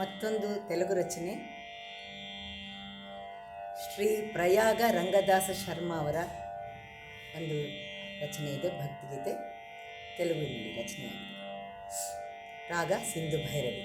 ಮತ್ತೊಂದು ತೆಲುಗು ರಚನೆ. ಶ್ರೀ ಪ್ರಯಾಗ ರಂಗದಾಸ ಶರ್ಮ ಅವರ ಒಂದು ರಚನೆ ಇದೆ ಭಕ್ತಿಗೀತೆ ತೆಲುಗಿನಲ್ಲಿ ರಚನೆಯಾಗಿದೆ ರಾಗ ಸಿಂಧು ಭೈರವಿ.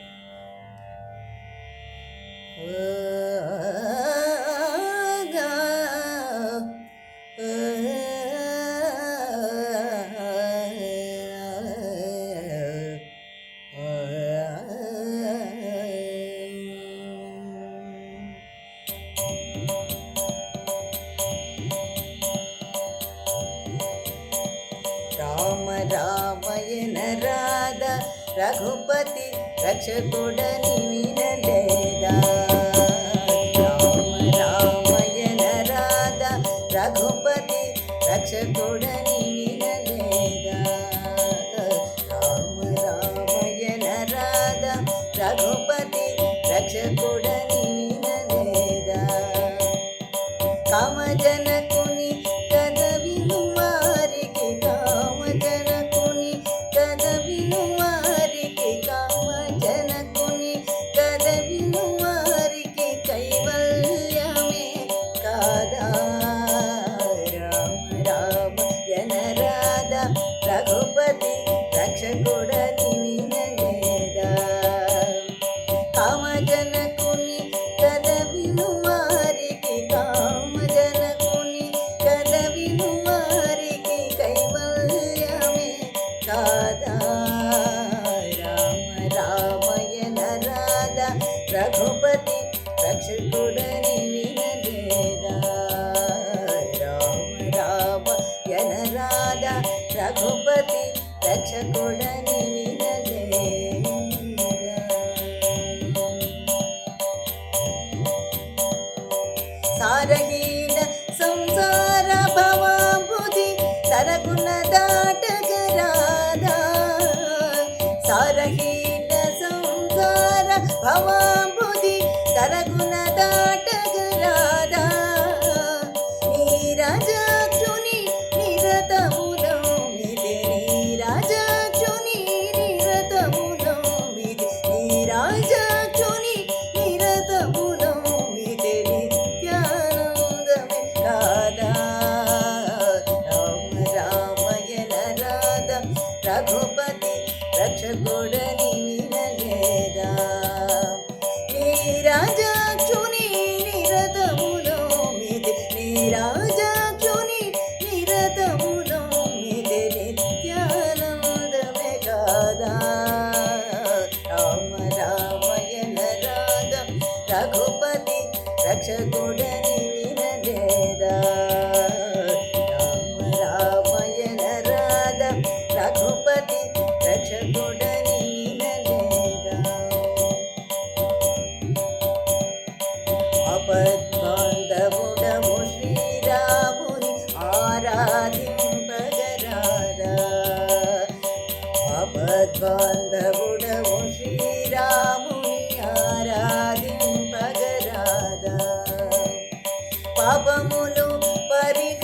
రఘుపతి రక్షకుడని వినలేదా? రామ రామయన రాధ రఘుపతి రక్షకుడని వినలేదా? రామ రామయన రాధ రఘుపతి రక్షకుడని వినలేదా? కామజనకు కాదా రామ రామయన రాధ రఘుపతి రక్షకుడని వినలేదా రామ రామ యన రాధ రఘుపతి రక్షకుడని వినలేదా సారహీన సంసార భవాంబుధి తరగుణ దాటగరాదా సంసార భవాంబుధి మిది నీరాజాక్షుని నిరతములో నిత్యానందమే కాదా రామ రామయన రాధ రఘుపతి రక్షకుడని వినలేదా. రామ రామయన రాధ రఘుపతి రక్షకుడని అపద్బాంధవుడము శ్రీరాముని ఆరాధింపగరాదా. పాపములు పరిహ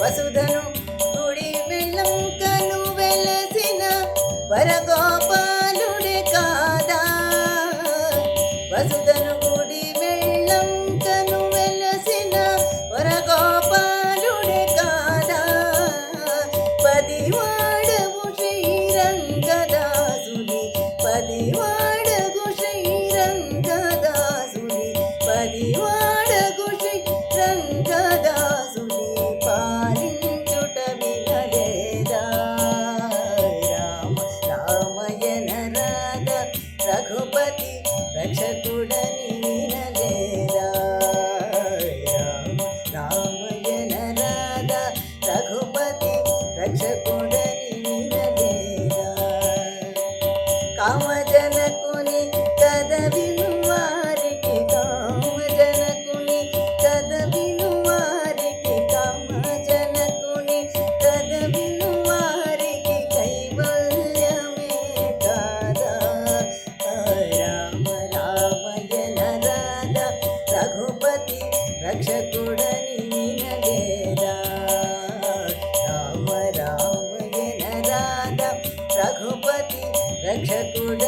వసుధను గుడి వెళ్ళంకను వెలసిన వరగోపాలుడే కాదా? వసుధను గుడి వెళ్ళంకను వెలసిన వరగోపాలుడే కాదా? పదివాడవు శ్రీరంగదాసుని పదివాడగు रघुपति रघुकुल